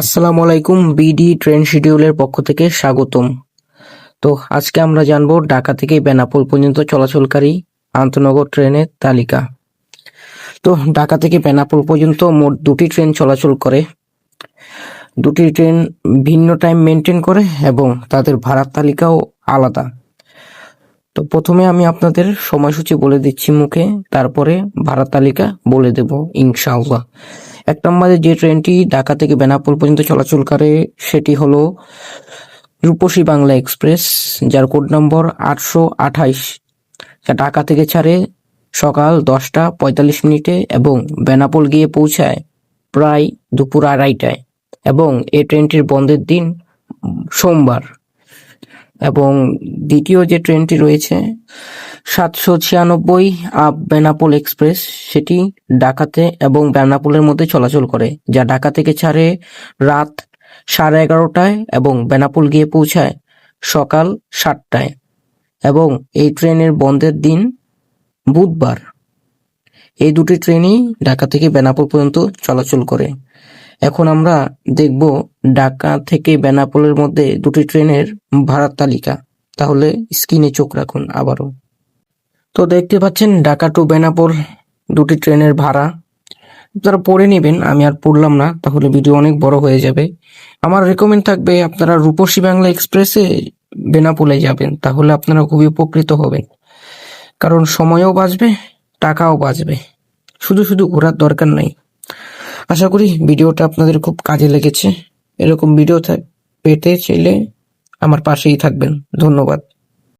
আসসালামু আলাইকুম, BD train শিডিউলের পক্ষ থেকে স্বাগতম। তো আজকে আমরা জানব ঢাকা থেকে বেনাপোল পর্যন্ত চলাচলকারী আন্তনগর ট্রেনের তালিকা। তো ঢাকা থেকে বেনাপোল পর্যন্ত মোট দুটি ট্রেন চলাচল করে। দুটি ট্রেন ভিন্ন টাইম মেনটেন করে এবং তাদের ভাড়ার তালিকাও আলাদা। তো প্রথমে আমি আপনাদের সময়সূচি বলে দিচ্ছি মুখে, তারপরে ভাড়া তালিকা বলে দেব, ইনশাআল্লাহ। এক নম্বরে যে ট্রেনটি ঢাকা থেকে বেনাপোল পর্যন্ত চলাচল করে, সেটি হলো রূপসী বাংলা এক্সপ্রেস, যার কোড নম্বর আটশো আঠাইশ। যা ঢাকা থেকে ছাড়ে সকাল দশটা পঁয়তাল্লিশ মিনিটে এবং বেনাপোল গিয়ে পৌঁছায় প্রায় দুপুর আড়াইটায়। এবং এই ট্রেনটির বন্ধের দিন সোমবার। এবং দ্বিতীয় যে ট্রেনটি রয়েছে সাতশো ছিয়ানব্বই আপ বেনাপোল এক্সপ্রেস সেটি ঢাকাতে এবং বেনাপোলের মধ্যে চলাচল করে, যা ঢাকা থেকে ছাড়ে রাত সাড়ে এগারোটায় এবং বেনাপোল গিয়ে পৌঁছায় সকাল সাতটায়। এবং এই ট্রেনের বন্ধের দিন বুধবার। এই দুটি ট্রেনই ঢাকা থেকে বেনাপোল পর্যন্ত চলাচল করে। এখন আমরা দেখব ঢাকা থেকে বেনাপোলের মধ্যে দুটি ট্রেনের ভাড়ার তালিকা। তাহলে স্ক্রিনে চোখ রাখুন আবারও। তো দেখতে পাচ্ছেন ঢাকা টু বেনাপোল দুটি ট্রেনের ভাড়া। আপনারা পড়ে নেবেন, আমি আর পড়লাম না, তাহলে ভিডিও অনেক বড় হয়ে যাবে। আমার রেকমেন্ড থাকবে, আপনারা রূপসী বাংলা এক্সপ্রেসে বেনাপোলে যাবেন, তাহলে আপনারা খুবই উপকৃত হবেন। কারণ সময়ও বাঁচবে, টাকাও বাঁচবে। শুধু শুধু ঘোরার দরকার নাই। আশা করি ভিডিওটা আপনাদের খুব কাজে লেগেছে। এরকম ভিডিও পেতে চাইলে আমার পাশেই থাকবেন। ধন্যবাদ।